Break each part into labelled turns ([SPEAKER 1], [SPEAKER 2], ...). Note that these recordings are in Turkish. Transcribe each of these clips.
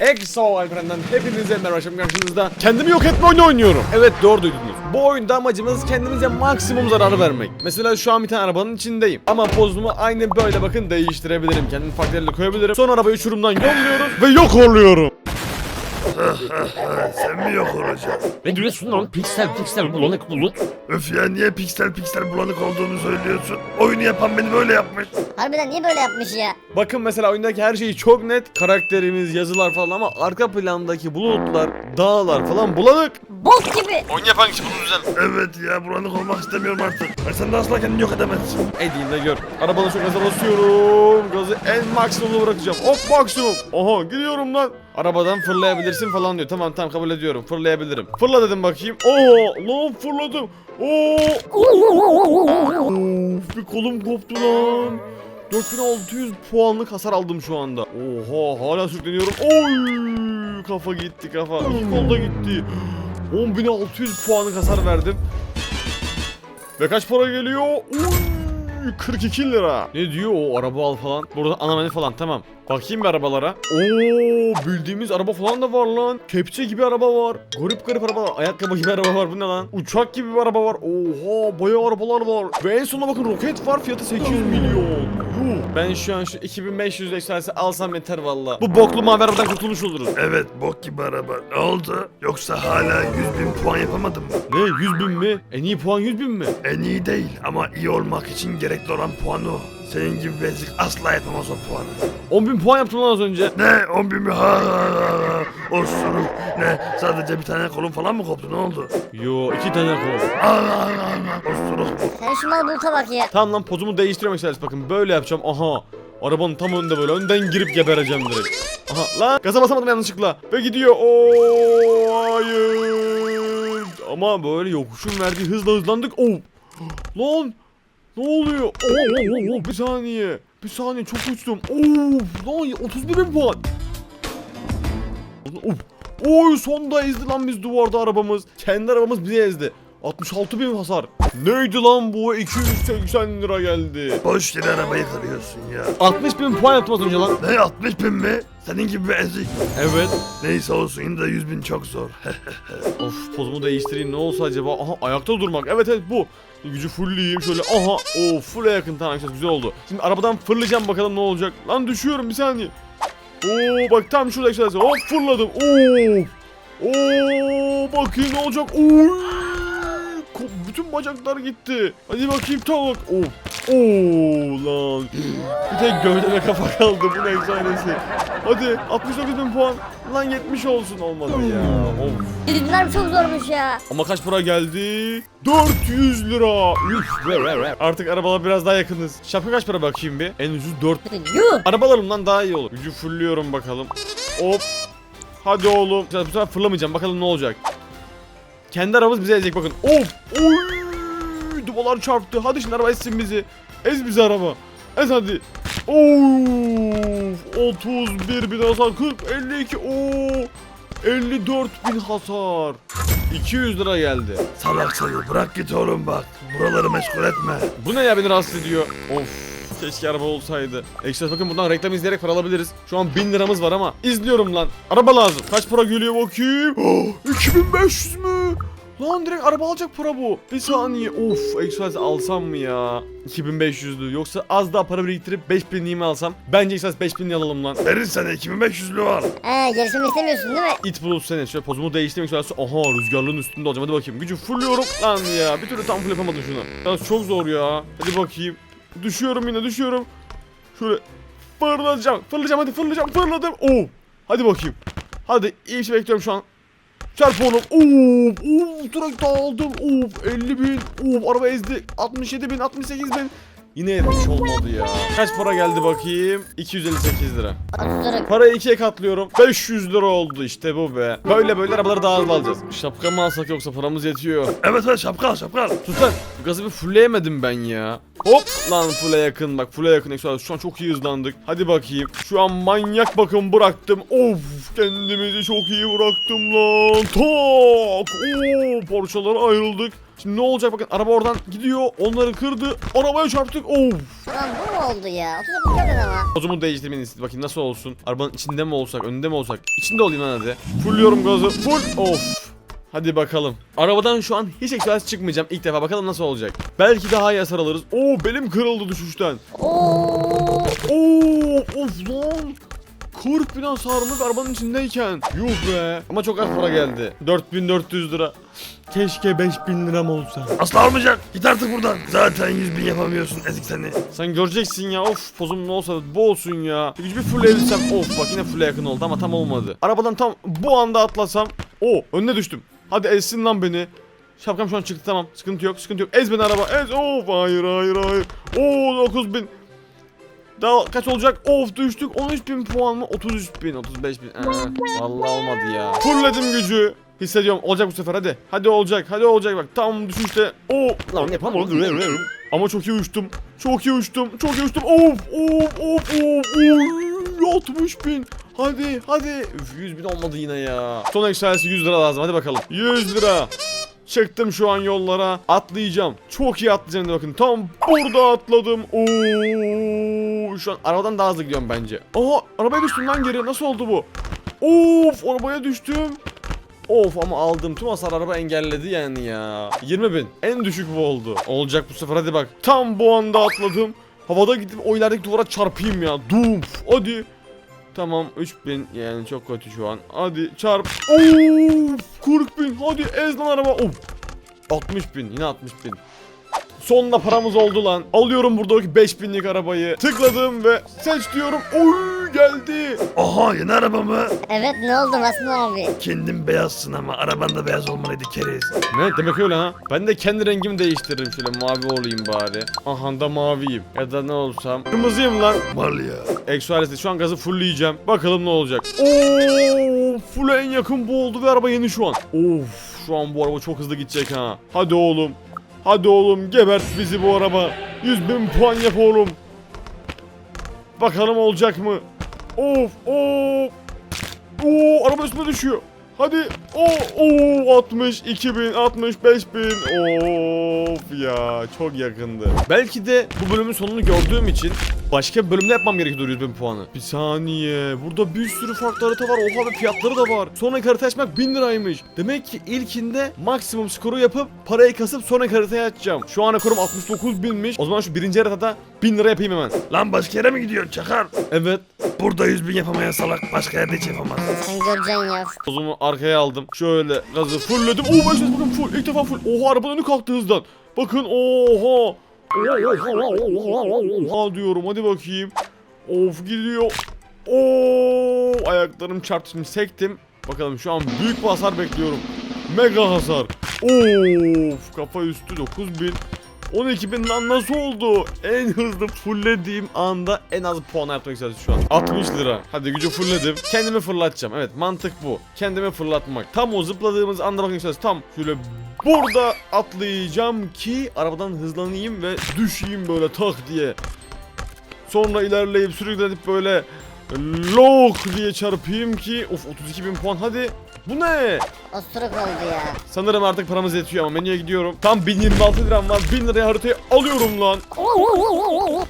[SPEAKER 1] Exo Alperen'den hepinize merhaba akşam karşınızda Kendimi yok etme oyunu oynuyorum. Evet doğru duydunuz. Bu oyunda amacımız kendimize maksimum zarar vermek. Mesela şu an bir tane arabanın içindeyim. Ama pozumu aynı böyle bakın değiştirebilirim. Kendimi farklı yerlere koyabilirim. Sonra arabayı uçurumdan yolluyoruz Ve yok oluyorum
[SPEAKER 2] Sen mi yok olacaksın?
[SPEAKER 3] Ne diyorsun lan? Piksel piksel bulanık bulut.
[SPEAKER 2] Öf ya niye piksel piksel bulanık olduğunu söylüyorsun? Oyunu yapan beni böyle yapmış.
[SPEAKER 4] Harbiden niye böyle yapmış ya?
[SPEAKER 1] Bakın mesela oyundaki her şey çok net Karakterimiz, yazılar falan ama arka plandaki bulutlar, dağlar falan bulanık
[SPEAKER 4] Bok gibi.
[SPEAKER 1] Oyun yapan kişi bunu düzen
[SPEAKER 2] Evet ya bulanık olmak istemiyorum artık. Ben sen de asla kendini yok edemezsin.
[SPEAKER 1] Edeyim de gör. Arabanın çok gaza basıyorum. Gazı en maksimumda bırakacağım. Hop maksimum. Oha gidiyorum lan. Arabadan fırlayabilirsin falan diyor. Tamam tamam kabul ediyorum. Fırlayabilirim. Fırla dedim bakayım. Oo lan fırladım. Oo. Of bir kolum koptu lan. 4600 puanlık hasar aldım şu anda. Oha hala sürükleniyorum. Oy kafa gitti kafa. İki kol da gitti. 10600 puanlık hasar verdim. Ve kaç para geliyor? Uy, 42 lira. Ne diyor o araba al falan. Burada ana falan tamam. Bakayım bir arabalara. Oo bildiğimiz araba falan da var lan. Kepçe gibi araba var. Garip garip araba var. Ayakkabı gibi araba var. Bu ne lan? Uçak gibi bir araba var. Oha bayağı arabalar var. Ve en sonuna bakın roket var. Fiyatı 800 milyon. Ben şu an şu 2500 ekstrası alsam yeter valla. Bu boklu mavi arabadan kurtulmuş oluruz.
[SPEAKER 2] Evet bok gibi araba. Ne oldu? Yoksa hala 100 bin puan yapamadın mı?
[SPEAKER 1] Ne 100 bin mi? En iyi puan 100 bin mi?
[SPEAKER 2] En iyi değil ama iyi olmak için gerekli olan puan o. Senin gibi bezik asla yapamaz o puanı.
[SPEAKER 1] 10 bin puan yaptım lan az önce.
[SPEAKER 2] Ne 10 bin mi? Ha, ha, ha, ha. Osuruk. Ne sadece bir tane kolun falan mı koptu ne oldu?
[SPEAKER 1] Yo iki tane kol.
[SPEAKER 2] Ha, ha, ha, ha. Osuruk.
[SPEAKER 4] Sen şu mal buluta bak ya.
[SPEAKER 1] Tamam lan pozumu değiştiriyorum Excelsior bakın böyle yapacağım aha Arabanın tam önünde böyle önden girip gebereceğim direkt Aha lan gaza basamadım yanlışlıkla Ve gidiyor ooo hayır Ama böyle yokuşun verdiği hızla hızlandık oh Lan ne oluyor Oo, oo, oo, bir saniye Bir saniye çok uçtum Of lan 31 bin puan Of Oy sonda ezdi lan biz duvarda arabamız Kendi arabamız bizi ezdi 66 bin hasar. Neydi lan bu? 280 lira geldi.
[SPEAKER 2] Boş yere arabayı kırıyorsun ya.
[SPEAKER 1] 60 bin puan yaptım az önce lan.
[SPEAKER 2] Ne 60 bin mi? Senin gibi bir ezik.
[SPEAKER 1] Evet.
[SPEAKER 2] Neyse olsun yine de 100 bin çok zor.
[SPEAKER 1] Of pozumu değiştireyim ne olsa acaba? Aha ayakta durmak. Evet evet bu. Gücü fullleyeyim şöyle. Aha. Oo full'e yakın tamam güzel oldu. Şimdi arabadan fırlayacağım bakalım ne olacak. Lan düşüyorum bir saniye. Oo bak tam şurada arkadaşlar. Hop fırladım. Oo. Oo bakayım ne olacak. Oo. Bütün bacaklar gitti. Hadi bakayım tak. Oo. Oo lan. Bir tek gövdeme kafa kaldı. Bu ne efsanesi. Hadi 69 bin puan. Lan 70 olsun olmadı ya. Of.
[SPEAKER 4] Düdükler çok zormuş ya.
[SPEAKER 1] Ama kaç para geldi? 400 lira. Üf, ver, ver, ver. Artık arabalar biraz daha yakınız. Şapka kaç para bakayım bir? En ucuz 4.
[SPEAKER 4] Yuh.
[SPEAKER 1] Arabalarımdan daha iyi olur. Gücü fullüyorum bakalım. Hop. Hadi oğlum. Bu sefer fırlamayacağım. Bakalım ne olacak. Kendi arabamız bize ezecek bakın. Of. Oy. Dubalar çarptı. Hadi şimdi araba ezsin bizi. Ez bizi araba. Ez hadi. Of. 31 bin hasar. 40, 52. Oo. 54 bin hasar. 200 lira geldi.
[SPEAKER 2] Salak seni bırak git oğlum bak. Buraları meşgul etme.
[SPEAKER 1] Bu ne ya beni rahatsız ediyor. Of. Keşke araba olsaydı. Ekstra bakın buradan reklam izleyerek para alabiliriz. Şu an 1000 liramız var ama izliyorum lan. Araba lazım. Kaç para geliyor bakayım? Oh, 2500 mü? Lan direkt araba alacak para bu. Bir saniye. Of Express alsam mı ya? 2500'lü. Yoksa az daha para biriktirip 5000'liği mi alsam? Bence Express 5000'li alalım lan.
[SPEAKER 2] Verin sana 2500'lü var.
[SPEAKER 4] He gerisini istemiyorsun değil mi?
[SPEAKER 1] It bulut seni. Şöyle pozumu değiştirmek istiyorsan. Aha rüzgarlığın üstünde olacağım. Hadi bakayım. Gücü fulluyorum. Lan ya. Bir türlü tam full yapamadım şunu. Biraz çok zor ya. Hadi bakayım. Düşüyorum yine düşüyorum. Şöyle fırlayacağım. Fırlayacağım hadi fırlayacağım. Fırladım. Oo. Hadi bakayım. Hadi iyi bir şey bekliyorum şu an. Çarp oğlum. Oo, oo, direkt dağıldım. Of 50 bin. Of araba ezdi. 67 bin, 68 bin. Yine 70 olmadı ya. Kaç para geldi bakayım? 258 lira.
[SPEAKER 4] 30 lira.
[SPEAKER 1] Parayı ikiye katlıyorum. 500 lira oldu işte bu be. Böyle böyle arabaları daha hızlı alacağız. Şapka mı alsak yoksa paramız yetiyor.
[SPEAKER 2] Evet evet şapka al şapka al.
[SPEAKER 1] Sus lan. Bu gazı bir fullleyemedim ben ya. Hop lan full'e yakın bak full'e yakın. Şu an çok iyi hızlandık. Hadi bakayım. Şu an manyak bakın bıraktım. Of kendimizi çok iyi bıraktım lan. Tak. Oo parçalara ayrıldık. Şimdi ne olacak bakın araba oradan gidiyor. Onları kırdı. Arabaya çarptık. Of.
[SPEAKER 4] Lan bu mu oldu ya? 30 dakika ama.
[SPEAKER 1] Tozumu değiştirmeni istedim. Bakayım nasıl olsun. Arabanın içinde mi olsak, önünde mi olsak? İçinde olayım lan hadi. Fullüyorum gazı. Full. Of. Hadi bakalım. Arabadan şu an hiç egzersiz çıkmayacağım. İlk defa bakalım nasıl olacak. Belki daha iyi hasar alırız. Oo belim kırıldı düşüşten.
[SPEAKER 4] Oo.
[SPEAKER 1] Oo of lan. 40 bin hasarımız arabanın içindeyken. Yuh be. Ama çok az para geldi. 4400 lira. Keşke 5000 liram olsa.
[SPEAKER 2] Asla olmayacak. Git artık buradan. Zaten 100 bin yapamıyorsun ezik seni.
[SPEAKER 1] Sen göreceksin ya of pozum ne olsa bu olsun ya. Bir fullleyebilsem of bak yine full'e yakın oldu ama tam olmadı. Arabadan tam bu anda atlasam o önüne düştüm. Hadi ezsin lan beni. Şapkam şu an çıktı tamam sıkıntı yok sıkıntı yok. Ez beni araba ez of hayır hayır hayır. Oo 9000. Daha kaç olacak? Of düştük 13 bin puan mı? 33 bin 35 bin. Ee, vallahi olmadı ya. Fullledim gücü. Hissediyorum olacak bu sefer hadi. Hadi olacak hadi olacak bak tam düşüşte. Oo
[SPEAKER 3] Lan yapamadım.
[SPEAKER 1] ama çok iyi uçtum. Çok iyi uçtum. Çok iyi uçtum. Of of of of. Oy, 60 bin. Hadi hadi. Üf, 100 bin olmadı yine ya. Son ekstralisi 100 lira lazım. Hadi bakalım. 100 lira. Çıktım şu an yollara. Atlayacağım. Çok iyi atlayacağım bakın. Tam burada atladım. Oo, şu an arabadan daha hızlı gidiyorum bence. Aha arabaya düştüm lan geri. Nasıl oldu bu? Of arabaya düştüm. Of ama aldım tüm hasar araba engelledi yani ya. 20 bin. En düşük bu oldu. Olacak bu sefer hadi bak. Tam bu anda atladım. Havada gidip o ilerideki duvara çarpayım ya. Dum. Hadi. Tamam 3000 yani çok kötü şu an. Hadi çarp. Of 40 bin. Hadi ez lan araba. Of. 60 bin yine 60 bin. Sonunda paramız oldu lan. Alıyorum buradaki 5000'lik arabayı. Tıkladım ve seç diyorum. Oy geldi.
[SPEAKER 2] Oha yeni araba mı?
[SPEAKER 4] Evet ne oldu Basma abi?
[SPEAKER 2] Kendin beyazsın ama araban da beyaz olmalıydı keriz.
[SPEAKER 1] Ne demek öyle ha? Ben de kendi rengimi değiştiririm şöyle mavi olayım bari. Aha da maviyim. Ya da ne olsam. Kırmızıyım lan.
[SPEAKER 2] Mal ya.
[SPEAKER 1] Exoales'te şu an gazı fullleyeceğim. Bakalım ne olacak. Oo, full en yakın bu oldu ve araba yeni şu an. Of şu an bu araba çok hızlı gidecek ha. Hadi oğlum. Hadi oğlum gebert bizi bu araba. 100 bin puan yap oğlum. Bakalım olacak mı? Of of. Oo araba üstüme düşüyor. Hadi. O o 62 bin 65 bin. Of ya çok yakındı. Belki de bu bölümün sonunu gördüğüm için başka bir bölümde yapmam gerekiyor 100 bin puanı. Bir saniye. Burada bir sürü farklı harita var. Oha ve fiyatları da var. Sonraki harita açmak 1000 liraymış. Demek ki ilkinde maksimum skoru yapıp parayı kasıp sonraki haritaya açacağım. Şu an rekorum 69 binmiş. O zaman şu birinci haritada 1000 lira yapayım hemen.
[SPEAKER 2] Lan başka yere mi gidiyorsun çakar?
[SPEAKER 1] Evet.
[SPEAKER 2] Burada 100 bin yapamayan salak başka yerde hiç yapamaz.
[SPEAKER 4] Sen göreceksin ya.
[SPEAKER 1] Tozumu arkaya aldım. Şöyle gazı fullledim. Oo ben bakın full. İlk defa full. Oha arabanın önü kalktı hızdan. Bakın oha. Oha diyorum hadi bakayım. Of gidiyor. Oo ayaklarım çarptı şimdi sektim. Bakalım şu an büyük bir hasar bekliyorum. Mega hasar. Of kafa üstü 9000. 12 bin lan nasıl oldu? En hızlı fulllediğim anda en az puan yapmak istiyoruz şu an. 60 lira. Hadi gücü fullledim. Kendimi fırlatacağım. Evet mantık bu. Kendimi fırlatmak. Tam o zıpladığımız anda bakmak istiyoruz. Tam şöyle burada atlayacağım ki arabadan hızlanayım ve düşeyim böyle tak diye. Sonra ilerleyip sürüklenip böyle lok diye çarpayım ki of 32 bin puan hadi. Bu ne?
[SPEAKER 4] Osuruk oldu ya.
[SPEAKER 1] Sanırım artık paramız yetiyor ama menüye gidiyorum. Tam 1026 liram var. 1000 liraya haritayı alıyorum lan.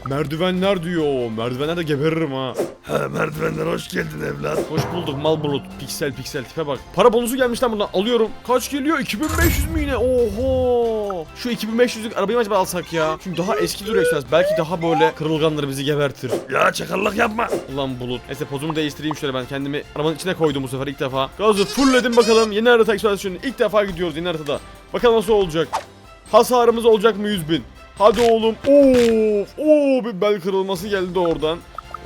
[SPEAKER 1] Merdivenler diyor. Merdivenlerde geberirim ha.
[SPEAKER 2] Ha merdivenden hoş geldin evlat.
[SPEAKER 1] Hoş bulduk mal bulut. Piksel piksel tipe bak. Para bonusu gelmiş lan buradan. Alıyorum. Kaç geliyor? 2500 mi yine? Oho. Şu 2500'lük arabayı mı acaba alsak ya? Çünkü daha eski duruyor biraz. Belki daha böyle kırılganları bizi gebertir.
[SPEAKER 2] Ya çakallık yapma.
[SPEAKER 1] Ulan bulut. Neyse pozumu değiştireyim şöyle ben kendimi arabanın içine koydum bu sefer ilk defa. Gazı fullledim bakalım. Yeni harita ekspedisyonu. İlk defa gidiyoruz yeni haritada. Bakalım nasıl olacak. Hasarımız olacak mı 100 bin? Hadi oğlum. Of. Oo bir bel kırılması geldi oradan.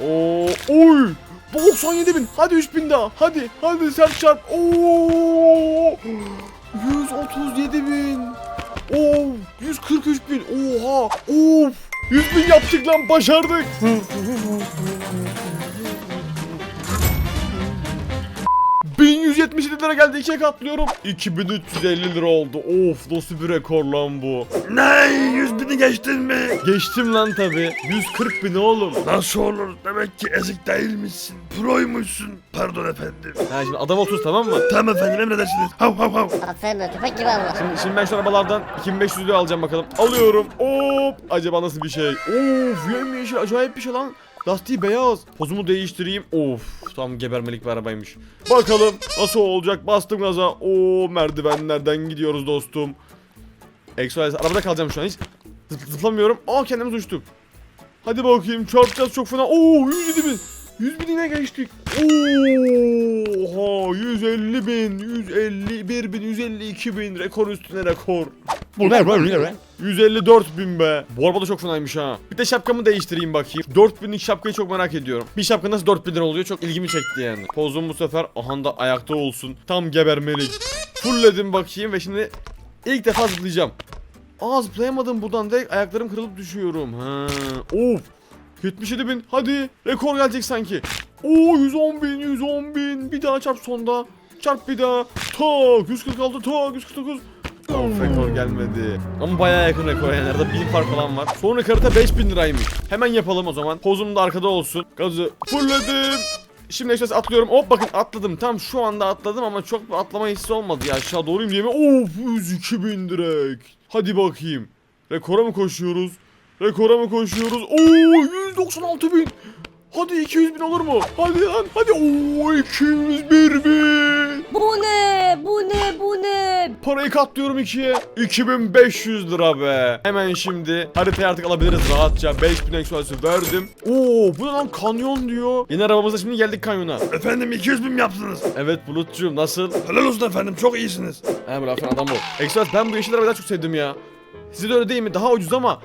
[SPEAKER 1] Oo. Oy. 97 bin. Hadi 3 bin daha. Hadi. Hadi sert çarp. Oo. 137 bin. Oo. 143 bin. Oha. Of. 100 bin yaptık lan başardık. 1177 lira geldi ikiye katlıyorum. 2350 lira oldu. Of nasıl bir rekor lan bu.
[SPEAKER 2] Ne? 100 bini geçtin mi?
[SPEAKER 1] Geçtim lan tabi. 140 bin oğlum.
[SPEAKER 2] Nasıl olur? Demek ki ezik değilmişsin. Proymuşsun. Pardon efendim.
[SPEAKER 1] Ha şimdi adam 30 tamam mı?
[SPEAKER 2] Tamam efendim emredersiniz. Hav hav hav.
[SPEAKER 4] Aferin be köpek gibi Allah.
[SPEAKER 1] Şimdi, şimdi ben şu arabalardan 2500 lira alacağım bakalım. Alıyorum. Hop. Acaba nasıl bir şey? Of yemyeşil acayip bir şey lan. Lastiği beyaz. Pozumu değiştireyim. Of tam gebermelik bir arabaymış. Bakalım nasıl olacak. Bastım gaza. Oo merdivenlerden gidiyoruz dostum. Exoales arabada kalacağım şu an hiç zıp- zıplamıyorum. Aa kendimiz uçtuk. Hadi bakayım çarpacağız çok fena. Oo 107 bin. 100 binine geçtik. Oha 150 bin, 151 bin, 152 bin. Rekor üstüne rekor.
[SPEAKER 3] Bu ne böyle?
[SPEAKER 1] 154 bin be. Bu araba da çok fenaymış ha. Bir de şapkamı değiştireyim bakayım. 4000'lik şapkayı çok merak ediyorum. Bir şapka nasıl 4000 lira oluyor çok ilgimi çekti yani. Pozum bu sefer aha da ayakta olsun. Tam gebermelik. Fullledim bakayım ve şimdi ilk defa zıplayacağım. Aa zıplayamadım buradan direkt ayaklarım kırılıp düşüyorum. Ha. Of. 77 bin. Hadi. Rekor gelecek sanki. Oo 110 bin 110 bin. Bir daha çarp sonda. Çarp bir daha. Tak 146 tak 149. Of rekor gelmedi. Ama bayağı yakın rekor yani. Arada 1000 fark falan var. Sonraki harita 5000 liraymış. Hemen yapalım o zaman. Pozum da arkada olsun. Gazı fullledim. Şimdi işte atlıyorum. Hop bakın atladım. Tam şu anda atladım ama çok bir atlama hissi olmadı ya. Aşağı doğruyum diye mi? Of 102 bin direkt. Hadi bakayım. Rekora mı koşuyoruz? Rekora mı koşuyoruz? Oo 196 bin. Hadi 200 bin olur mu? Hadi lan hadi. Oo 201 bin.
[SPEAKER 5] Bu ne? Bu ne? Bu ne?
[SPEAKER 1] Parayı katlıyorum ikiye. 2500 lira be. Hemen şimdi haritayı artık alabiliriz rahatça. 5000 eksualisi verdim. Oo bu ne lan kanyon diyor. Yeni arabamızla şimdi geldik kanyona.
[SPEAKER 2] Efendim 200 bin mi yaptınız?
[SPEAKER 1] Evet Bulutcuğum nasıl?
[SPEAKER 2] Helal olsun efendim çok iyisiniz.
[SPEAKER 1] He bravo adam bu. Eksualis ben bu yeşil arabayı daha çok sevdim ya. Size de öyle değil mi? Daha ucuz ama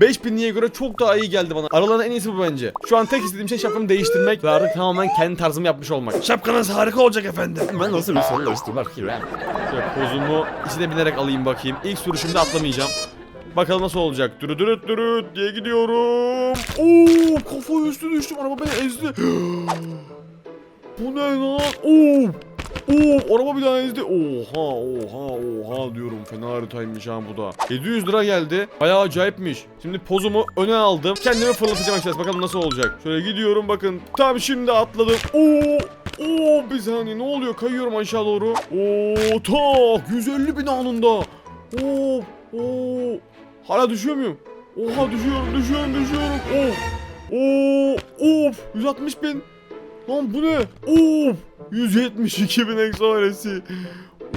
[SPEAKER 1] 5000'liğe göre çok daha iyi geldi bana. Aralarında en iyisi bu bence. Şu an tek istediğim şey şapkamı değiştirmek ve artık tamamen kendi tarzımı yapmış olmak.
[SPEAKER 2] Şapkanız harika olacak efendim.
[SPEAKER 3] Ben nasıl bir soru işte bak ya.
[SPEAKER 1] Şöyle pozumu içine binerek alayım bakayım. İlk sürüşümde atlamayacağım. Bakalım nasıl olacak. Dürü dürüt dürüt diye gidiyorum. Oo kafa üstü düştüm. Araba beni ezdi. Bu ne lan? Oo. Oo araba bir daha ezdi. Oha oha oha diyorum. Fena haritaymış ha bu da. 700 lira geldi. Bayağı acayipmiş. Şimdi pozumu öne aldım. Kendimi fırlatacağım işte. Bakalım nasıl olacak. Şöyle gidiyorum bakın. Tam şimdi atladım. Oo Oo bir saniye ne oluyor? Kayıyorum aşağı doğru. Oo tak 150 bin anında. Oo oo. Hala düşüyor muyum? Oha düşüyorum düşüyorum düşüyorum. Of. Oo of 160 bin. Lan bu ne? Of 172 bin eksualesi.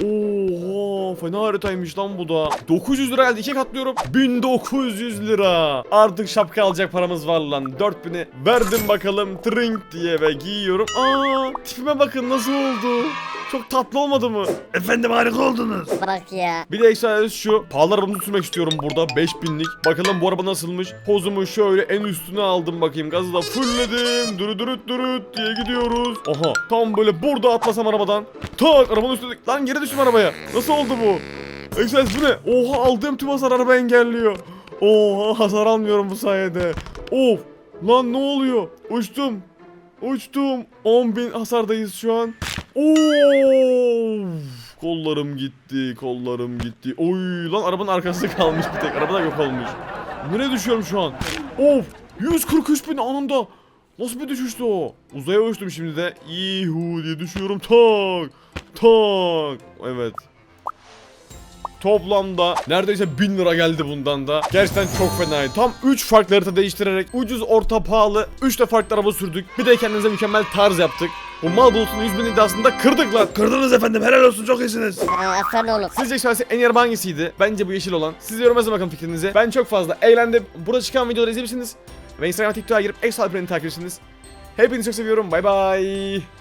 [SPEAKER 1] Oha fena haritaymış lan bu da. 900 lira geldi iki katlıyorum. 1900 lira. Artık şapka alacak paramız var lan. 4000'i verdim bakalım trink diye ve giyiyorum. Aa tipime bakın nasıl oldu. Çok tatlı olmadı mı?
[SPEAKER 2] Efendim harika oldunuz.
[SPEAKER 4] Bırak ya.
[SPEAKER 1] Bir de ekstra şu. Pahalı arabamı sürmek istiyorum burada. 5000'lik. Bakalım bu araba nasılmış. Pozumu şöyle en üstüne aldım bakayım. Gazı da fullledim. Dürü dürüt dürüt diye gidiyoruz. Aha. Tam böyle burada atlasam arabadan. Tak arabanın üstüne. Lan geri düştüm arabaya. Nasıl oldu bu? Ekstra bu ne? Oha aldığım tüm hasar araba engelliyor. Oha hasar almıyorum bu sayede. Of. Lan ne oluyor? Uçtum. Uçtum. 10.000 hasardayız şu an. Of. Kollarım gitti, kollarım gitti. Oy lan arabanın arkası kalmış bir tek. Araba da yok olmuş. Nereye düşüyorum şu an? Of. 143 bin anında. Nasıl bir düşüştü o? Uzaya uçtum şimdi de. Yuhu diye düşüyorum. Tak. Tak. Evet. Toplamda neredeyse 1000 lira geldi bundan da. Gerçekten çok fenaydı. Tam 3 farklı harita değiştirerek ucuz, orta, pahalı 3 de farklı araba sürdük. Bir de kendimize mükemmel tarz yaptık. Bu mal bulutunu 100 bin iddiasında kırdık lan.
[SPEAKER 2] Kırdınız efendim helal olsun çok iyisiniz.
[SPEAKER 4] Aa, aferin oğlum.
[SPEAKER 1] Sizce şahsi en iyi araba hangisiydi? Bence bu yeşil olan. Siz yorum yazın bakalım fikrinizi. Ben çok fazla eğlendim. Burada çıkan videoları izleyebilirsiniz. Ve Instagram TikTok'a girip Exo Alperen'i takip edersiniz. Hepinizi çok seviyorum. Bay bay.